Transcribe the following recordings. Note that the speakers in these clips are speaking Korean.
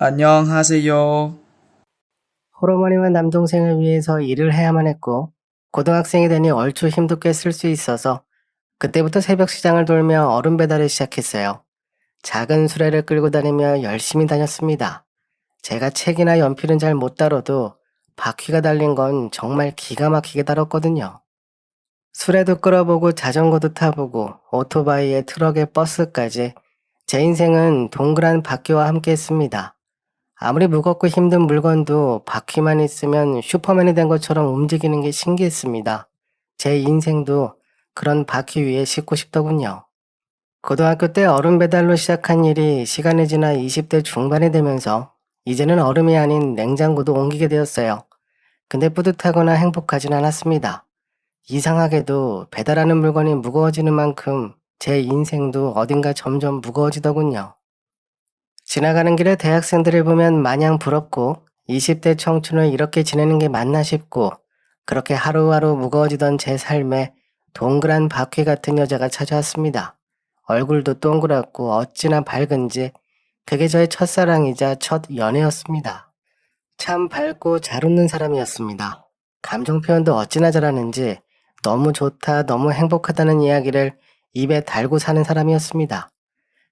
안녕하세요. 호르몬이와 남동생을 위해서 일을 해야만 했고 고등학생이 되니 얼추 힘도 꽤 쓸 수 있어서 그때부터 새벽 시장을 돌며 얼음 배달을 시작했어요. 작은 수레를 끌고 다니며 열심히 다녔습니다. 제가 책이나 연필은 잘 못 다뤄도 바퀴가 달린 건 정말 기가 막히게 다뤘거든요. 수레도 끌어보고 자전거도 타보고 오토바이에 트럭에 버스까지 제 인생은 동그란 바퀴와 함께 했습니다. 아무리 무겁고 힘든 물건도 바퀴만 있으면 슈퍼맨이 된 것처럼 움직이는 게 신기했습니다. 제 인생도 그런 바퀴 위에 싣고 싶더군요. 고등학교 때 얼음 배달로 시작한 일이 시간이 지나 20대 중반이 되면서 이제는 얼음이 아닌 냉장고도 옮기게 되었어요. 근데 뿌듯하거나 행복하진 않았습니다. 이상하게도 배달하는 물건이 무거워지는 만큼 제 인생도 어딘가 점점 무거워지더군요. 지나가는 길에 대학생들을 보면 마냥 부럽고 20대 청춘을 이렇게 지내는 게 맞나 싶고 그렇게 하루하루 무거워지던 제 삶에 동그란 바퀴 같은 여자가 찾아왔습니다. 얼굴도 동그랗고 어찌나 밝은지 그게 저의 첫사랑이자 첫 연애였습니다. 참 밝고 잘 웃는 사람이었습니다. 감정 표현도 어찌나 잘하는지 너무 좋다, 너무 행복하다는 이야기를 입에 달고 사는 사람이었습니다.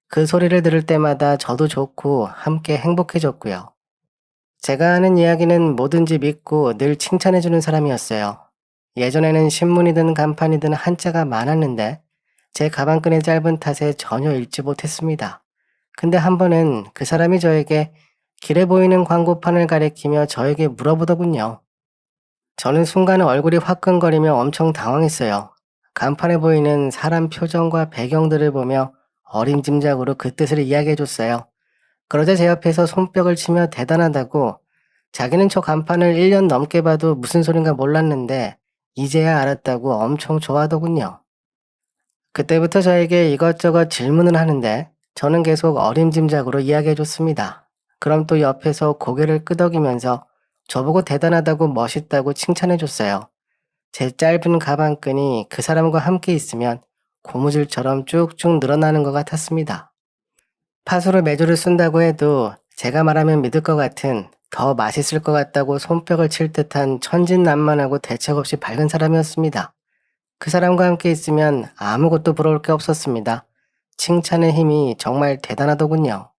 그 소리를 들을 때마다 저도 좋고 함께 행복해졌고요. 제가 하는 이야기는 뭐든지 믿고 늘 칭찬해주는 사람이었어요. 예전에는 신문이든 간판이든 한자가 많았는데 제 가방끈의 짧은 탓에 전혀 읽지 못했습니다. 근데 한 번은 그 사람이 저에게 길에 보이는 광고판을 가리키며 저에게 물어보더군요. 저는 순간 얼굴이 화끈거리며 엄청 당황했어요. 간판에 보이는 사람 표정과 배경들을 보며 어림짐작으로 그 뜻을 이야기해줬어요. 그러자 제 옆에서 손뼉을 치며 대단하다고 자기는 저 간판을 1년 넘게 봐도 무슨 소린가 몰랐는데 이제야 알았다고 엄청 좋아하더군요. 그때부터 저에게 이것저것 질문을 하는데 저는 계속 어림짐작으로 이야기해줬습니다. 그럼 또 옆에서 고개를 끄덕이면서 저보고 대단하다고 멋있다고 칭찬해줬어요. 제 짧은 가방끈이 그 사람과 함께 있으면 고무줄처럼 쭉쭉 늘어나는 것 같았습니다. 팥으로 메주를 쓴다고 해도 제가 말하면 믿을 것 같은 더 맛있을 것 같다고 손뼉을 칠 듯한 천진난만하고 대책 없이 밝은 사람이었습니다. 그 사람과 함께 있으면 아무것도 부러울 게 없었습니다. 칭찬의 힘이 정말 대단하더군요.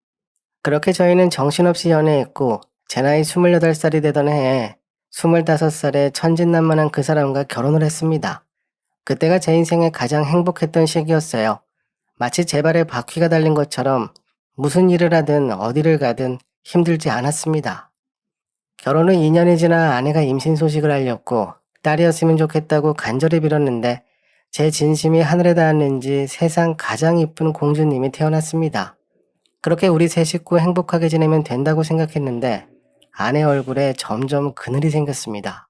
그렇게 저희는 정신없이 연애했고 제 나이 28살이 되던 해에 25살에 천진난만한 그 사람과 결혼을 했습니다. 그때가 제 인생의 가장 행복했던 시기였어요. 마치 제 발에 바퀴가 달린 것처럼 무슨 일을 하든 어디를 가든 힘들지 않았습니다. 결혼 후 2년이 지나 아내가 임신 소식을 알렸고 딸이었으면 좋겠다고 간절히 빌었는데 제 진심이 하늘에 닿았는지 세상 가장 이쁜 공주님이 태어났습니다. 그렇게 우리 세 식구 행복하게 지내면 된다고 생각했는데 아내 얼굴에 점점 그늘이 생겼습니다.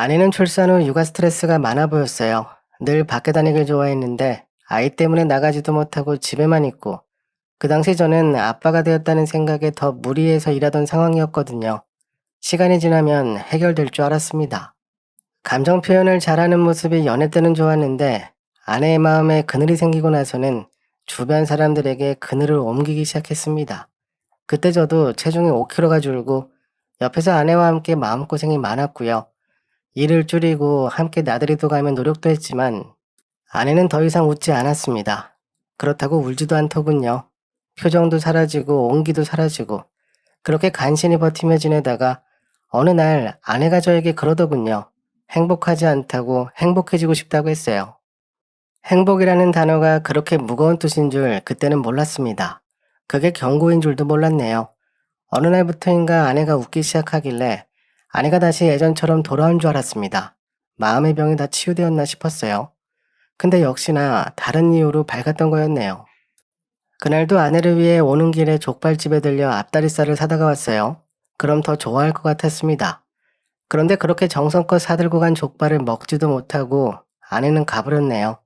아내는 출산 후 육아 스트레스가 많아 보였어요. 늘 밖에 다니길 좋아했는데 아이 때문에 나가지도 못하고 집에만 있고 그 당시 저는 아빠가 되었다는 생각에 더 무리해서 일하던 상황이었거든요. 시간이 지나면 해결될 줄 알았습니다. 감정 표현을 잘하는 모습이 연애 때는 좋았는데 아내의 마음에 그늘이 생기고 나서는 주변 사람들에게 그늘을 옮기기 시작했습니다. 그때 저도 체중이 5kg가 줄고 옆에서 아내와 함께 마음고생이 많았고요. 일을 줄이고 함께 나들이도 가며 노력도 했지만 아내는 더 이상 웃지 않았습니다. 그렇다고 울지도 않더군요. 표정도 사라지고 온기도 사라지고 그렇게 간신히 버티며 지내다가 어느 날 아내가 저에게 그러더군요. 행복하지 않다고 행복해지고 싶다고 했어요. 행복이라는 단어가 그렇게 무거운 뜻인 줄 그때는 몰랐습니다. 그게 경고인 줄도 몰랐네요. 어느 날부터인가 아내가 웃기 시작하길래 아내가 다시 예전처럼 돌아온 줄 알았습니다. 마음의 병이 다 치유되었나 싶었어요. 근데 역시나 다른 이유로 밝았던 거였네요. 그날도 아내를 위해 오는 길에 족발집에 들려 앞다리살을 사다가 왔어요. 그럼 더 좋아할 것 같았습니다. 그런데 그렇게 정성껏 사들고 간 족발을 먹지도 못하고 아내는 가버렸네요.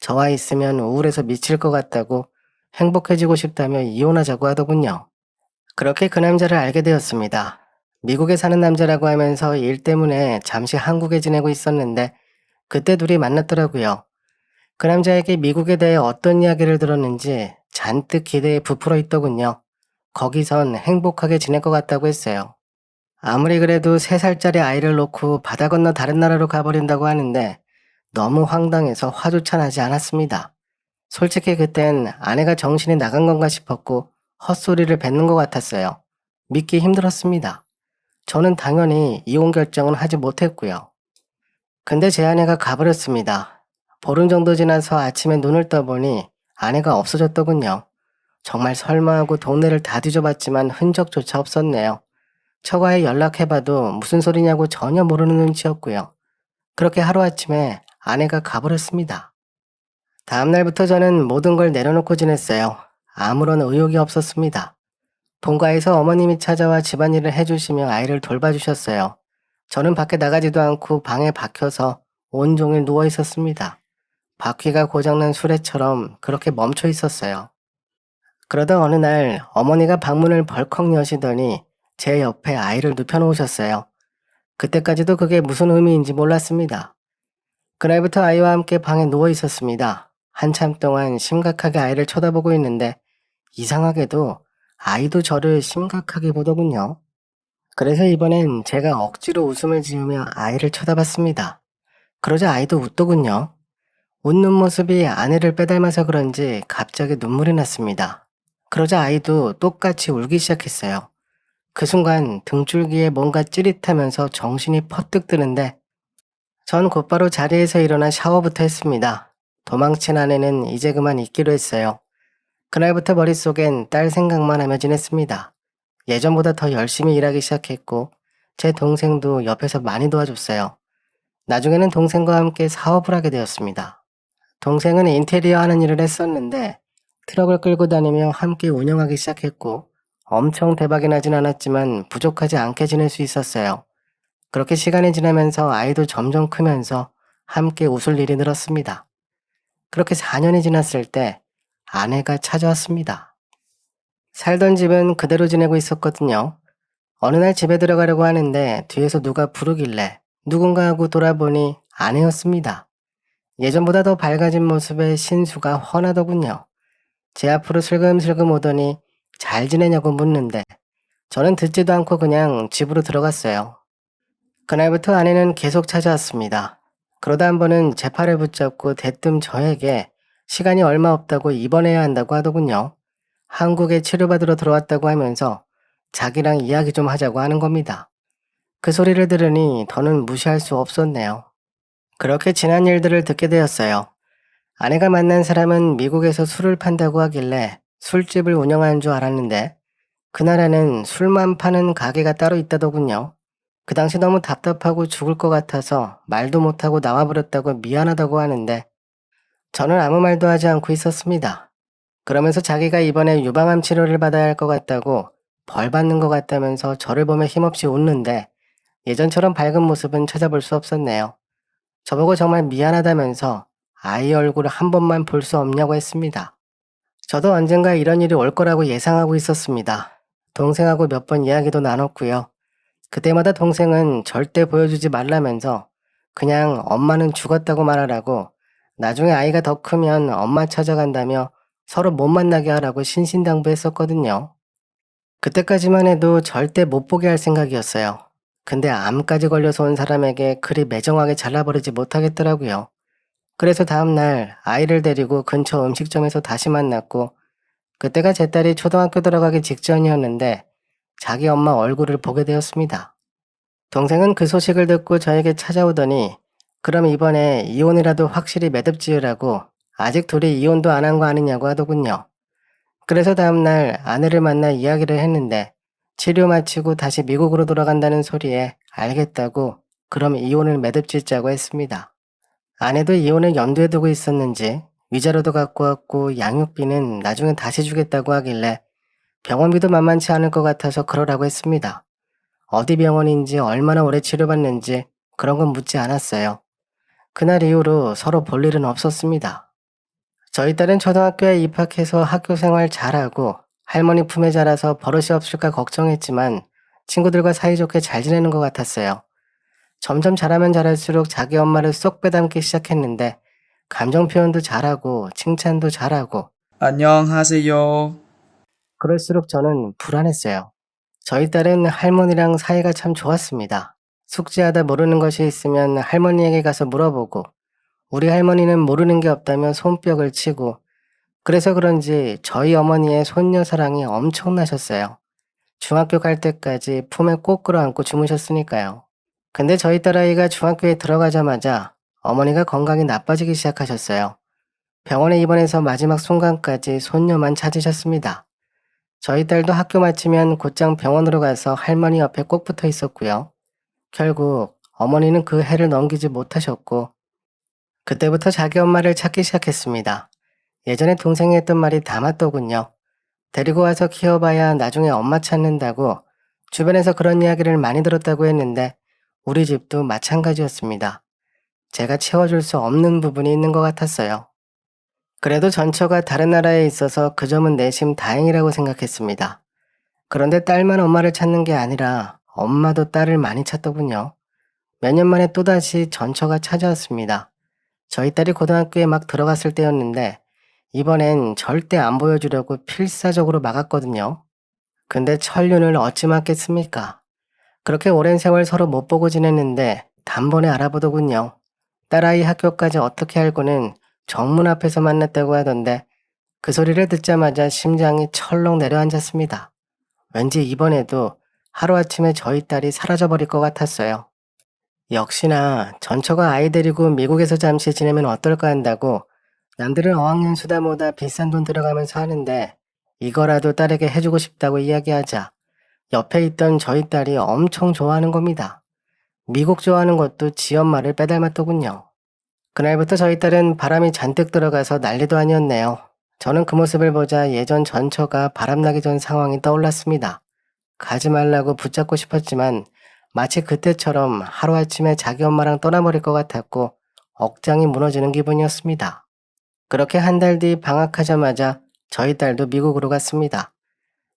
저와 있으면 우울해서 미칠 것 같다고 행복해지고 싶다며 이혼하자고 하더군요. 그렇게 그 남자를 알게 되었습니다. 미국에 사는 남자라고 하면서 일 때문에 잠시 한국에 지내고 있었는데 그때 둘이 만났더라고요. 그 남자에게 미국에 대해 어떤 이야기를 들었는지 잔뜩 기대에 부풀어 있더군요. 거기선 행복하게 지낼 것 같다고 했어요. 아무리 그래도 3살짜리 아이를 놓고 바다 건너 다른 나라로 가버린다고 하는데 너무 황당해서 화조차 나지 않았습니다. 솔직히 그땐 아내가 정신이 나간 건가 싶었고 헛소리를 뱉는 것 같았어요. 믿기 힘들었습니다. 저는 당연히 이혼 결정은 하지 못했고요. 근데 제 아내가 가버렸습니다. 보름 정도 지나서 아침에 눈을 떠보니 아내가 없어졌더군요. 정말 설마 하고 동네를 다 뒤져봤지만 흔적조차 없었네요. 처가에 연락해봐도 무슨 소리냐고 전혀 모르는 눈치였고요. 그렇게 하루아침에 아내가 가버렸습니다. 다음날부터 저는 모든 걸 내려놓고 지냈어요. 아무런 의욕이 없었습니다. 본가에서 어머님이 찾아와 집안일을 해주시며 아이를 돌봐주셨어요. 저는 밖에 나가지도 않고 방에 박혀서 온종일 누워 있었습니다. 바퀴가 고장난 수레처럼 그렇게 멈춰 있었어요. 그러다 어느 날 어머니가 방문을 벌컥 여시더니 제 옆에 아이를 눕혀놓으셨어요. 그때까지도 그게 무슨 의미인지 몰랐습니다. 그날부터 아이와 함께 방에 누워 있었습니다. 한참 동안 심각하게 아이를 쳐다보고 있는데 이상하게도 아이도 저를 심각하게 보더군요. 그래서 이번엔 제가 억지로 웃음을 지으며 아이를 쳐다봤습니다. 그러자 아이도 웃더군요. 웃는 모습이 아내를 빼닮아서 그런지 갑자기 눈물이 났습니다. 그러자 아이도 똑같이 울기 시작했어요. 그 순간 등줄기에 뭔가 찌릿하면서 정신이 퍼뜩 드는데 전 곧바로 자리에서 일어나 샤워부터 했습니다. 도망친 아내는 이제 그만 있기로 했어요. 그날부터 머릿속엔 딸 생각만 하며 지냈습니다. 예전보다 더 열심히 일하기 시작했고 제 동생도 옆에서 많이 도와줬어요. 나중에는 동생과 함께 사업을 하게 되었습니다. 동생은 인테리어 하는 일을 했었는데 트럭을 끌고 다니며 함께 운영하기 시작했고 엄청 대박이 나진 않았지만 부족하지 않게 지낼 수 있었어요. 그렇게 시간이 지나면서 아이도 점점 크면서 함께 웃을 일이 늘었습니다. 그렇게 4년이 지났을 때 아내가 찾아왔습니다. 살던 집은 그대로 지내고 있었거든요. 어느 날 집에 들어가려고 하는데 뒤에서 누가 부르길래 누군가 하고 돌아보니 아내였습니다. 예전보다 더 밝아진 모습에 신수가 훤하더군요. 제 앞으로 슬금슬금 오더니 잘 지내냐고 묻는데 저는 듣지도 않고 그냥 집으로 들어갔어요. 그날부터 아내는 계속 찾아왔습니다. 그러다 한 번은 제 팔을 붙잡고 대뜸 저에게 시간이 얼마 없다고 입원해야 한다고 하더군요. 한국에 치료받으러 들어왔다고 하면서 자기랑 이야기 좀 하자고 하는 겁니다. 그 소리를 들으니 더는 무시할 수 없었네요. 그렇게 지난 일들을 듣게 되었어요. 아내가 만난 사람은 미국에서 술을 판다고 하길래 술집을 운영하는 줄 알았는데 그 나라는 술만 파는 가게가 따로 있다더군요. 그 당시 너무 답답하고 죽을 것 같아서 말도 못하고 나와버렸다고 미안하다고 하는데 저는 아무 말도 하지 않고 있었습니다. 그러면서 자기가 이번에 유방암 치료를 받아야 할 것 같다고 벌 받는 것 같다면서 저를 보며 힘없이 웃는데 예전처럼 밝은 모습은 찾아볼 수 없었네요. 저보고 정말 미안하다면서 아이 얼굴을 한 번만 볼 수 없냐고 했습니다. 저도 언젠가 이런 일이 올 거라고 예상하고 있었습니다. 동생하고 몇 번 이야기도 나눴고요. 그때마다 동생은 절대 보여주지 말라면서 그냥 엄마는 죽었다고 말하라고 나중에 아이가 더 크면 엄마 찾아간다며 서로 못 만나게 하라고 신신당부했었거든요. 그때까지만 해도 절대 못 보게 할 생각이었어요. 근데 암까지 걸려서 온 사람에게 그리 매정하게 잘라버리지 못하겠더라고요. 그래서 다음날 아이를 데리고 근처 음식점에서 다시 만났고 그때가 제 딸이 초등학교 들어가기 직전이었는데 자기 엄마 얼굴을 보게 되었습니다. 동생은 그 소식을 듣고 저에게 찾아오더니 그럼 이번에 이혼이라도 확실히 매듭 지으라고 아직 둘이 이혼도 안 한 거 아니냐고 하더군요. 그래서 다음날 아내를 만나 이야기를 했는데 치료 마치고 다시 미국으로 돌아간다는 소리에 알겠다고 그럼 이혼을 매듭 짓자고 했습니다. 아내도 이혼을 염두에 두고 있었는지 위자료도 갖고 왔고 양육비는 나중에 다시 주겠다고 하길래 병원비도 만만치 않을 것 같아서 그러라고 했습니다. 어디 병원인지 얼마나 오래 치료받는지 그런 건 묻지 않았어요. 그날 이후로 서로 볼 일은 없었습니다. 저희 딸은 초등학교에 입학해서 학교 생활 잘하고 할머니 품에 자라서 버릇이 없을까 걱정했지만 친구들과 사이좋게 잘 지내는 것 같았어요. 점점 자라면 자랄수록 자기 엄마를 쏙 빼닮기 시작했는데 감정 표현도 잘하고 칭찬도 잘하고 안녕하세요. 그럴수록 저는 불안했어요. 저희 딸은 할머니랑 사이가 참 좋았습니다. 숙제하다 모르는 것이 있으면 할머니에게 가서 물어보고 우리 할머니는 모르는 게 없다며 손뼉을 치고 그래서 그런지 저희 어머니의 손녀 사랑이 엄청나셨어요. 중학교 갈 때까지 품에 꼭 끌어안고 주무셨으니까요. 근데 저희 딸아이가 중학교에 들어가자마자 어머니가 건강이 나빠지기 시작하셨어요. 병원에 입원해서 마지막 순간까지 손녀만 찾으셨습니다. 저희 딸도 학교 마치면 곧장 병원으로 가서 할머니 옆에 꼭 붙어 있었고요. 결국 어머니는 그 해를 넘기지 못하셨고 그때부터 자기 엄마를 찾기 시작했습니다. 예전에 동생이 했던 말이 다 맞더군요. 데리고 와서 키워봐야 나중에 엄마 찾는다고 주변에서 그런 이야기를 많이 들었다고 했는데 우리 집도 마찬가지였습니다. 제가 채워줄 수 없는 부분이 있는 것 같았어요. 그래도 전처가 다른 나라에 있어서 그 점은 내심 다행이라고 생각했습니다. 그런데 딸만 엄마를 찾는 게 아니라 엄마도 딸을 많이 찾더군요. 몇 년 만에 또다시 전처가 찾아왔습니다. 저희 딸이 고등학교에 막 들어갔을 때였는데 이번엔 절대 안 보여주려고 필사적으로 막았거든요. 근데 천륜을 어찌 막겠습니까? 그렇게 오랜 세월 서로 못 보고 지냈는데 단번에 알아보더군요. 딸아이 학교까지 어떻게 알고는 정문 앞에서 만났다고 하던데 그 소리를 듣자마자 심장이 철렁 내려앉았습니다. 왠지 이번에도 하루아침에 저희 딸이 사라져버릴 것 같았어요. 역시나 전처가 아이 데리고 미국에서 잠시 지내면 어떨까 한다고 남들은 어학연 수다 모다 비싼 돈 들어가면서 하는데 이거라도 딸에게 해주고 싶다고 이야기하자 옆에 있던 저희 딸이 엄청 좋아하는 겁니다. 미국 좋아하는 것도 지 엄마를 빼닮았더군요. 그날부터 저희 딸은 바람이 잔뜩 들어가서 난리도 아니었네요. 저는 그 모습을 보자 예전 전처가 바람나기 전 상황이 떠올랐습니다. 가지 말라고 붙잡고 싶었지만 마치 그때처럼 하루아침에 자기 엄마랑 떠나버릴 것 같았고 억장이 무너지는 기분이었습니다. 그렇게 한 달 뒤 방학하자마자 저희 딸도 미국으로 갔습니다.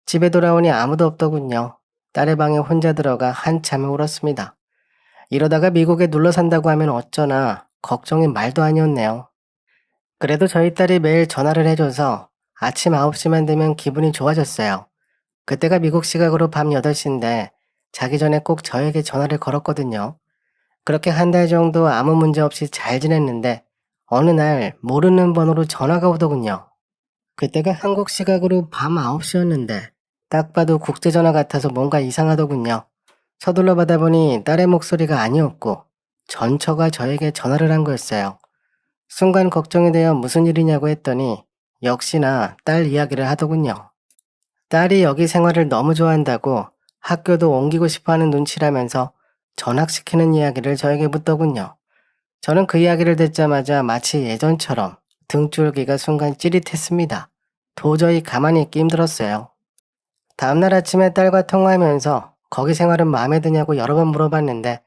집에 돌아오니 아무도 없더군요. 딸의 방에 혼자 들어가 한참을 울었습니다. 이러다가 미국에 눌러 산다고 하면 어쩌나 걱정이 말도 아니었네요. 그래도 저희 딸이 매일 전화를 해줘서 아침 9시만 되면 기분이 좋아졌어요. 그때가 미국 시각으로 밤 8시인데 자기 전에 꼭 저에게 전화를 걸었거든요. 그렇게 한 달 정도 아무 문제 없이 잘 지냈는데 어느 날 모르는 번호로 전화가 오더군요. 그때가 한국 시각으로 밤 9시였는데 딱 봐도 국제전화 같아서 뭔가 이상하더군요. 서둘러 받아보니 딸의 목소리가 아니었고 전처가 저에게 전화를 한 거였어요. 순간 걱정이 되어 무슨 일이냐고 했더니 역시나 딸 이야기를 하더군요. 딸이 여기 생활을 너무 좋아한다고 학교도 옮기고 싶어 하는 눈치라면서 전학시키는 이야기를 저에게 묻더군요. 저는 그 이야기를 듣자마자 마치 예전처럼 등줄기가 순간 찌릿했습니다. 도저히 가만히 있기 힘들었어요. 다음날 아침에 딸과 통화하면서 거기 생활은 마음에 드냐고 여러 번 물어봤는데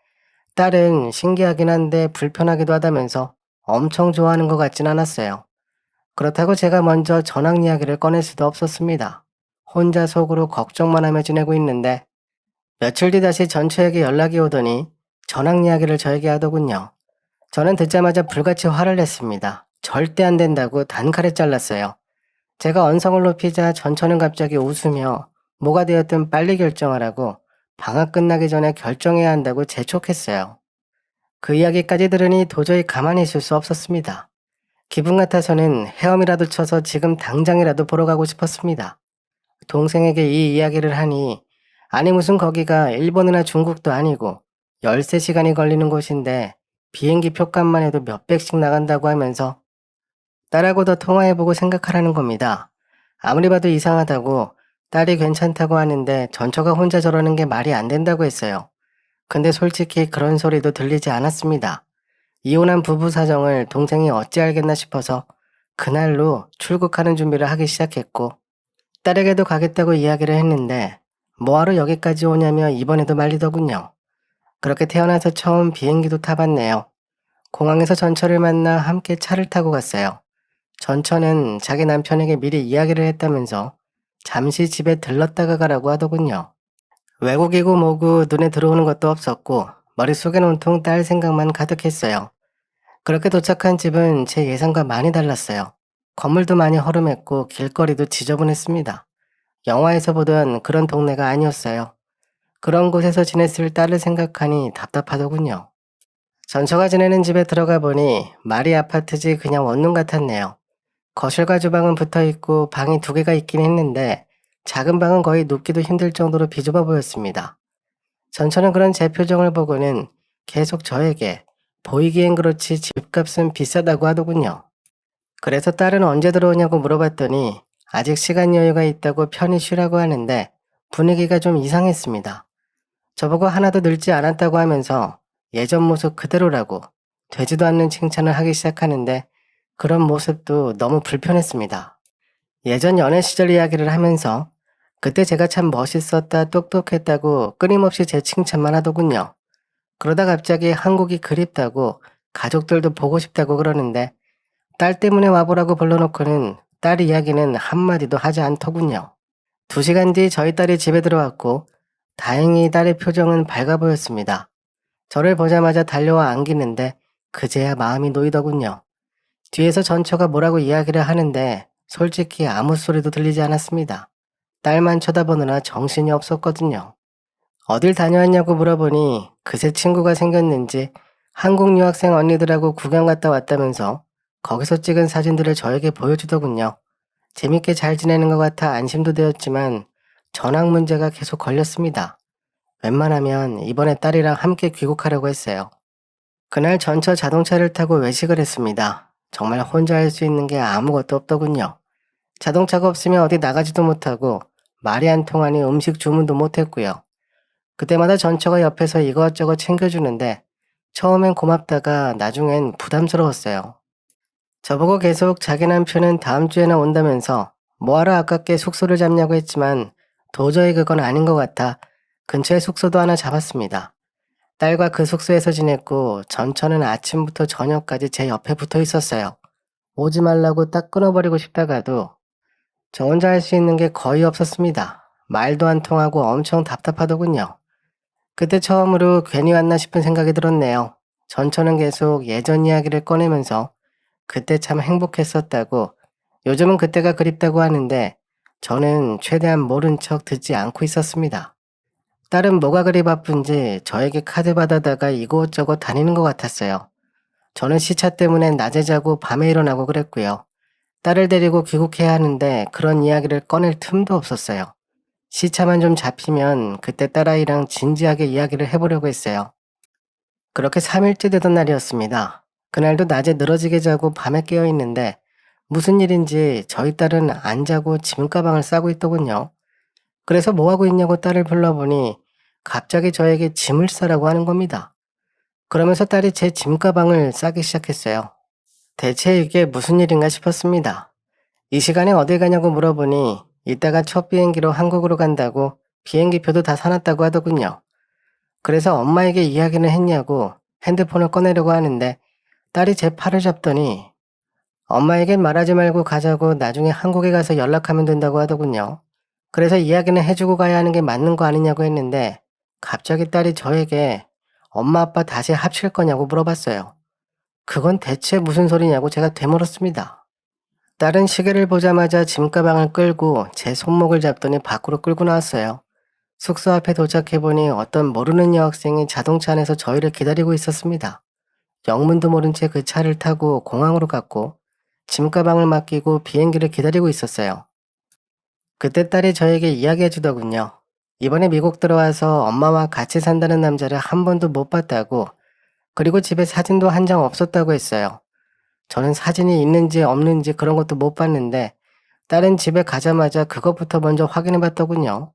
딸은 신기하긴 한데 불편하기도 하다면서 엄청 좋아하는 것 같진 않았어요. 그렇다고 제가 먼저 전학 이야기를 꺼낼 수도 없었습니다. 혼자 속으로 걱정만 하며 지내고 있는데 며칠 뒤 다시 전처에게 연락이 오더니 전학 이야기를 저에게 하더군요. 저는 듣자마자 불같이 화를 냈습니다. 절대 안 된다고 단칼에 잘랐어요. 제가 언성을 높이자 전처는 갑자기 웃으며 뭐가 되었든 빨리 결정하라고 방학 끝나기 전에 결정해야 한다고 재촉했어요. 그 이야기까지 들으니 도저히 가만히 있을 수 없었습니다. 기분 같아서는 헤엄이라도 쳐서 지금 당장이라도 보러 가고 싶었습니다. 동생에게 이 이야기를 하니 아니 무슨 거기가 일본이나 중국도 아니고 13시간이 걸리는 곳인데 비행기 표값만 해도 몇백씩 나간다고 하면서 딸하고 더 통화해보고 생각하라는 겁니다. 아무리 봐도 이상하다고 딸이 괜찮다고 하는데 전처가 혼자 저러는 게 말이 안 된다고 했어요. 근데 솔직히 그런 소리도 들리지 않았습니다. 이혼한 부부 사정을 동생이 어찌 알겠나 싶어서 그날로 출국하는 준비를 하기 시작했고 딸에게도 가겠다고 이야기를 했는데 뭐하러 여기까지 오냐며 이번에도 말리더군요. 그렇게 태어나서 처음 비행기도 타봤네요. 공항에서 전처를 만나 함께 차를 타고 갔어요. 전처는 자기 남편에게 미리 이야기를 했다면서 잠시 집에 들렀다가 가라고 하더군요. 외국이고 뭐고 눈에 들어오는 것도 없었고 머릿속엔 온통 딸 생각만 가득했어요. 그렇게 도착한 집은 제 예상과 많이 달랐어요. 건물도 많이 허름했고 길거리도 지저분했습니다. 영화에서 보던 그런 동네가 아니었어요. 그런 곳에서 지냈을 딸을 생각하니 답답하더군요. 전처가 지내는 집에 들어가 보니 말이 아파트지 그냥 원룸 같았네요. 거실과 주방은 붙어 있고 방이 두 개가 있긴 했는데 작은 방은 거의 눕기도 힘들 정도로 비좁아 보였습니다. 전처는 그런 제 표정을 보고는 계속 저에게 보이기엔 그렇지 집값은 비싸다고 하더군요. 그래서 딸은 언제 들어오냐고 물어봤더니 아직 시간 여유가 있다고 편히 쉬라고 하는데 분위기가 좀 이상했습니다. 저보고 하나도 늙지 않았다고 하면서 예전 모습 그대로라고 되지도 않는 칭찬을 하기 시작하는데 그런 모습도 너무 불편했습니다. 예전 연애 시절 이야기를 하면서 그때 제가 참 멋있었다 똑똑했다고 끊임없이 제 칭찬만 하더군요. 그러다 갑자기 한국이 그립다고 가족들도 보고 싶다고 그러는데 딸 때문에 와보라고 불러놓고는 딸 이야기는 한마디도 하지 않더군요. 두 시간 뒤 저희 딸이 집에 들어왔고 다행히 딸의 표정은 밝아 보였습니다. 저를 보자마자 달려와 안기는데 그제야 마음이 놓이더군요. 뒤에서 전처가 뭐라고 이야기를 하는데 솔직히 아무 소리도 들리지 않았습니다. 딸만 쳐다보느라 정신이 없었거든요. 어딜 다녀왔냐고 물어보니 그새 친구가 생겼는지 한국 유학생 언니들하고 구경 갔다 왔다면서 거기서 찍은 사진들을 저에게 보여주더군요. 재밌게 잘 지내는 것 같아 안심도 되었지만 전학 문제가 계속 걸렸습니다. 웬만하면 이번에 딸이랑 함께 귀국하려고 했어요. 그날 전처 자동차를 타고 외식을 했습니다. 정말 혼자 할 수 있는 게 아무것도 없더군요. 자동차가 없으면 어디 나가지도 못하고 말이 안 통하니 음식 주문도 못했고요. 그때마다 전처가 옆에서 이것저것 챙겨주는데 처음엔 고맙다가 나중엔 부담스러웠어요. 저보고 계속 자기 남편은 다음 주에나 온다면서 뭐하러 아깝게 숙소를 잡냐고 했지만 도저히 그건 아닌 것 같아 근처에 숙소도 하나 잡았습니다. 딸과 그 숙소에서 지냈고 전처는 아침부터 저녁까지 제 옆에 붙어 있었어요. 오지 말라고 딱 끊어버리고 싶다가도 저 혼자 할 수 있는 게 거의 없었습니다. 말도 안 통하고 엄청 답답하더군요. 그때 처음으로 괜히 왔나 싶은 생각이 들었네요. 전처는 계속 예전 이야기를 꺼내면서 그때 참 행복했었다고 요즘은 그때가 그립다고 하는데 저는 최대한 모른 척 듣지 않고 있었습니다. 딸은 뭐가 그리 바쁜지 저에게 카드 받아다가 이곳저곳 다니는 것 같았어요. 저는 시차 때문에 낮에 자고 밤에 일어나고 그랬고요. 딸을 데리고 귀국해야 하는데 그런 이야기를 꺼낼 틈도 없었어요. 시차만 좀 잡히면 그때 딸아이랑 진지하게 이야기를 해보려고 했어요. 그렇게 3일째 되던 날이었습니다. 그날도 낮에 늘어지게 자고 밤에 깨어 있는데 무슨 일인지 저희 딸은 안 자고 짐가방을 싸고 있더군요. 그래서 뭐 하고 있냐고 딸을 불러보니 갑자기 저에게 짐을 싸라고 하는 겁니다. 그러면서 딸이 제 짐가방을 싸기 시작했어요. 대체 이게 무슨 일인가 싶었습니다. 이 시간에 어딜 가냐고 물어보니 이따가 첫 비행기로 한국으로 간다고 비행기표도 다 사놨다고 하더군요. 그래서 엄마에게 이야기는 했냐고 핸드폰을 꺼내려고 하는데 딸이 제 팔을 잡더니 엄마에겐 말하지 말고 가자고 나중에 한국에 가서 연락하면 된다고 하더군요. 그래서 이야기는 해주고 가야 하는 게 맞는 거 아니냐고 했는데 갑자기 딸이 저에게 엄마 아빠 다시 합칠 거냐고 물어봤어요. 그건 대체 무슨 소리냐고 제가 되물었습니다. 딸은 시계를 보자마자 짐가방을 끌고 제 손목을 잡더니 밖으로 끌고 나왔어요. 숙소 앞에 도착해보니 어떤 모르는 여학생이 자동차 안에서 저희를 기다리고 있었습니다. 영문도 모른 채 그 차를 타고 공항으로 갔고 짐가방을 맡기고 비행기를 기다리고 있었어요. 그때 딸이 저에게 이야기해 주더군요. 이번에 미국 들어와서 엄마와 같이 산다는 남자를 한 번도 못 봤다고 그리고 집에 사진도 한 장 없었다고 했어요. 저는 사진이 있는지 없는지 그런 것도 못 봤는데 딸은 집에 가자마자 그것부터 먼저 확인해 봤더군요.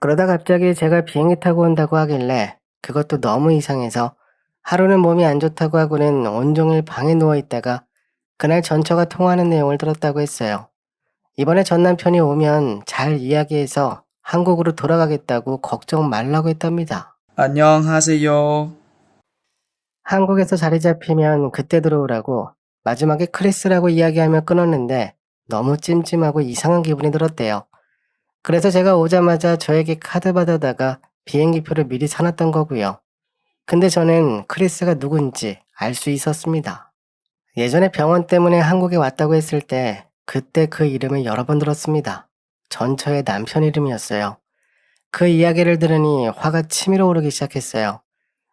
그러다 갑자기 제가 비행기 타고 온다고 하길래 그것도 너무 이상해서 하루는 몸이 안 좋다고 하고는 온종일 방에 누워 있다가 그날 전처가 통화하는 내용을 들었다고 했어요. 이번에 전 남편이 오면 잘 이야기해서 한국으로 돌아가겠다고 걱정 말라고 했답니다. 안녕하세요. 한국에서 자리 잡히면 그때 들어오라고 마지막에 크리스라고 이야기하며 끊었는데 너무 찜찜하고 이상한 기분이 들었대요. 그래서 제가 오자마자 저에게 카드 받아다가 비행기표를 미리 사놨던 거고요. 근데 저는 크리스가 누군지 알 수 있었습니다. 예전에 병원 때문에 한국에 왔다고 했을 때 그때 그 이름을 여러 번 들었습니다. 전처의 남편 이름이었어요. 그 이야기를 들으니 화가 치밀어 오르기 시작했어요.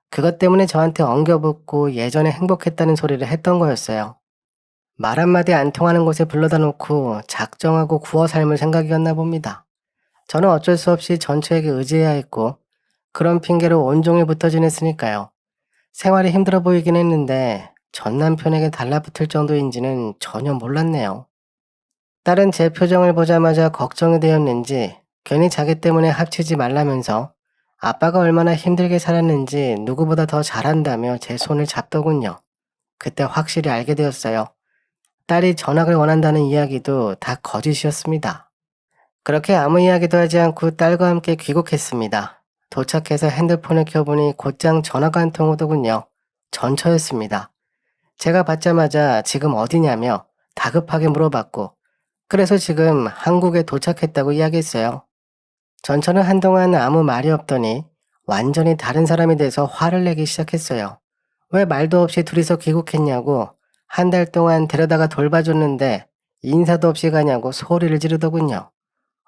그것 때문에 저한테 엉겨붙고 예전에 행복했다는 소리를 했던 거였어요. 말 한마디 안 통하는 곳에 불러다 놓고 작정하고 구워 삶을 생각이었나 봅니다. 저는 어쩔 수 없이 전처에게 의지해야 했고 그런 핑계로 온종일 붙어 지냈으니까요. 생활이 힘들어 보이긴 했는데 전 남편에게 달라붙을 정도인지는 전혀 몰랐네요. 딸은 제 표정을 보자마자 걱정이 되었는지 괜히 자기 때문에 합치지 말라면서 아빠가 얼마나 힘들게 살았는지 누구보다 더 잘한다며 제 손을 잡더군요. 그때 확실히 알게 되었어요. 딸이 전학을 원한다는 이야기도 다 거짓이었습니다. 그렇게 아무 이야기도 하지 않고 딸과 함께 귀국했습니다. 도착해서 핸드폰을 켜보니 곧장 전화가 한 통 오더군요. 전처였습니다. 제가 받자마자 지금 어디냐며 다급하게 물어봤고 그래서 지금 한국에 도착했다고 이야기했어요. 전처는 한동안 아무 말이 없더니 완전히 다른 사람이 돼서 화를 내기 시작했어요. 왜 말도 없이 둘이서 귀국했냐고 한 달 동안 데려다가 돌봐줬는데 인사도 없이 가냐고 소리를 지르더군요.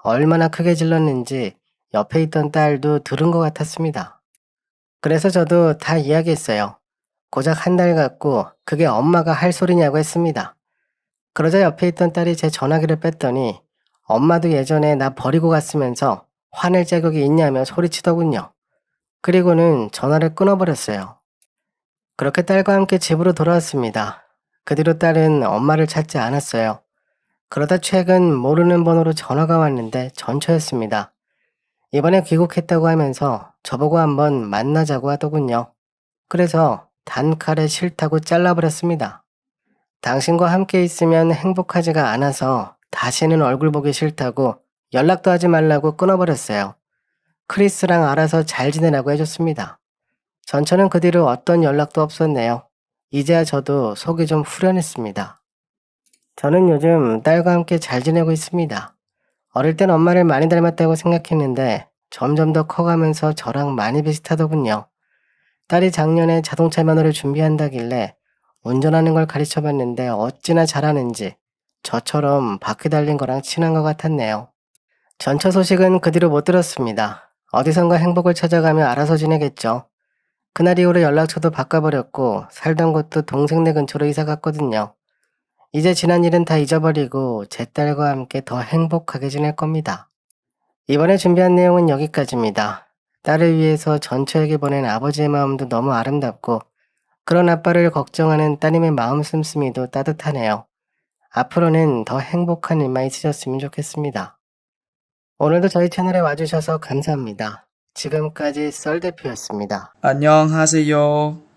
얼마나 크게 질렀는지 옆에 있던 딸도 들은 것 같았습니다. 그래서 저도 다 이야기했어요. 고작 한달 갖고 그게 엄마가 할 소리냐고 했습니다. 그러자 옆에 있던 딸이 제 전화기를 뺐더니 엄마도 예전에 나 버리고 갔으면서 화낼 자격이 있냐며 소리치더군요. 그리고는 전화를 끊어버렸어요. 그렇게 딸과 함께 집으로 돌아왔습니다. 그 뒤로 딸은 엄마를 찾지 않았어요. 그러다 최근 모르는 번호로 전화가 왔는데 전처였습니다. 이번에 귀국했다고 하면서 저보고 한번 만나자고 하더군요. 그래서 단칼에 싫다고 잘라버렸습니다. 당신과 함께 있으면 행복하지가 않아서 다시는 얼굴 보기 싫다고 연락도 하지 말라고 끊어버렸어요. 크리스랑 알아서 잘 지내라고 해줬습니다. 전처는 그 뒤로 어떤 연락도 없었네요. 이제야 저도 속이 좀 후련했습니다. 저는 요즘 딸과 함께 잘 지내고 있습니다. 어릴 땐 엄마를 많이 닮았다고 생각했는데 점점 더 커가면서 저랑 많이 비슷하더군요. 딸이 작년에 자동차 면허를 준비한다길래 운전하는 걸 가르쳐 봤는데 어찌나 잘하는지 저처럼 바퀴 달린 거랑 친한 것 같았네요. 전처 소식은 그 뒤로 못 들었습니다. 어디선가 행복을 찾아가며 알아서 지내겠죠. 그날 이후로 연락처도 바꿔버렸고 살던 곳도 동생네 근처로 이사 갔거든요. 이제 지난 일은 다 잊어버리고 제 딸과 함께 더 행복하게 지낼 겁니다. 이번에 준비한 내용은 여기까지입니다. 딸을 위해서 전처에게 보낸 아버지의 마음도 너무 아름답고 그런 아빠를 걱정하는 따님의 마음 씀씀이도 따뜻하네요. 앞으로는 더 행복한 일만 있으셨으면 좋겠습니다. 오늘도 저희 채널에 와주셔서 감사합니다. 지금까지 썰대표였습니다. 안녕하세요.